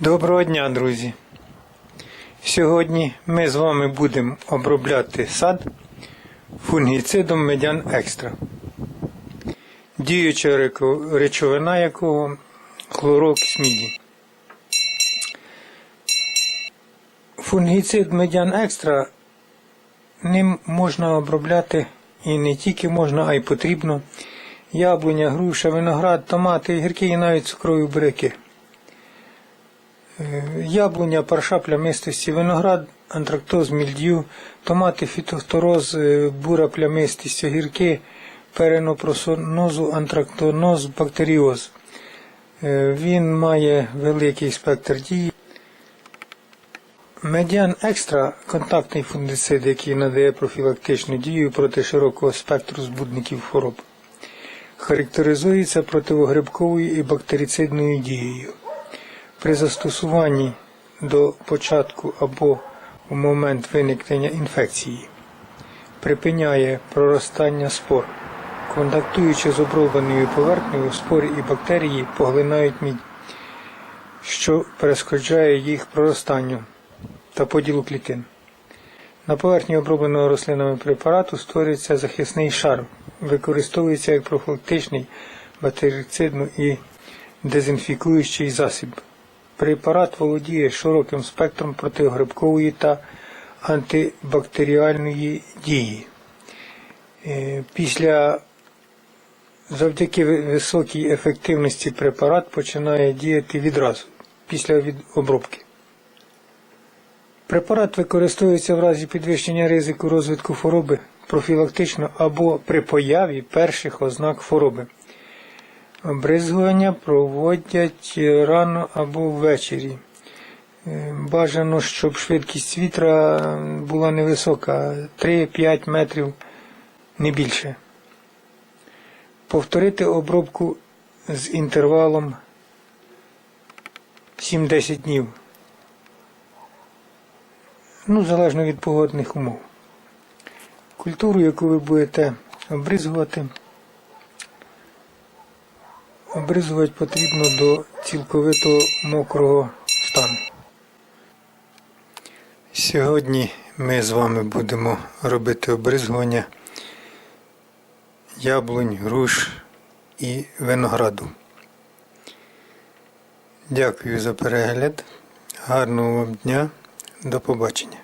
Доброго дня, друзі! Сьогодні ми з вами будемо обробляти сад фунгіцидом Медян Екстра, діюча речовина якого хлорокис міді. Фунгіцид Медян Екстра ним можна обробляти і не тільки можна, а й потрібно яблуня, груша, виноград, томати, гірки і навіть цукрові буряки. Е, Яблуня, парша плямистості, виноград, антрактоз, мільдю, томати, фітофтороз, е, бура плямистість, огірки, перенопросонозу, антрактоноз, бактеріоз. Е, Він має великий спектр дії. Медіан екстра контактний фунгіцид, який надає профілактичну дію проти широкого спектру збудників хвороб. Характеризується противогрибковою і бактерицидною дією. При застосуванні до початку або у момент виникнення інфекції припиняє проростання спор. Контактуючи з обробленою поверхнею, спори і бактерії поглинають мідь, що перешкоджає їх проростанню та поділу клітин. На поверхні обробленого рослинами препарату створюється захисний шар, використовується як профілактичний, бактерицидний і дезінфікуючий засіб. Препарат володіє широким спектром протигрибкової та антибактеріальної дії. Е, Після завдяки високій ефективності препарат починає діяти відразу після обробки. Препарат використовується в разі підвищення ризику розвитку хвороби профілактично або при появі перших ознак хвороби. Обризгування проводять рано або ввечері. Е, Бажано, щоб швидкість вітра була невисока 3-5 метрів, не більше. Повторити обробку з інтервалом 7-10 днів. Ну, залежно від погодних умов. Культуру, яку ви будете обризгувати, обризувати потрібно до цілковито мокрого стану. Сьогодні ми з вами будемо робити обризгування яблунь, груш і винограду. Дякую за перегляд. Гарного вам дня. До побачення.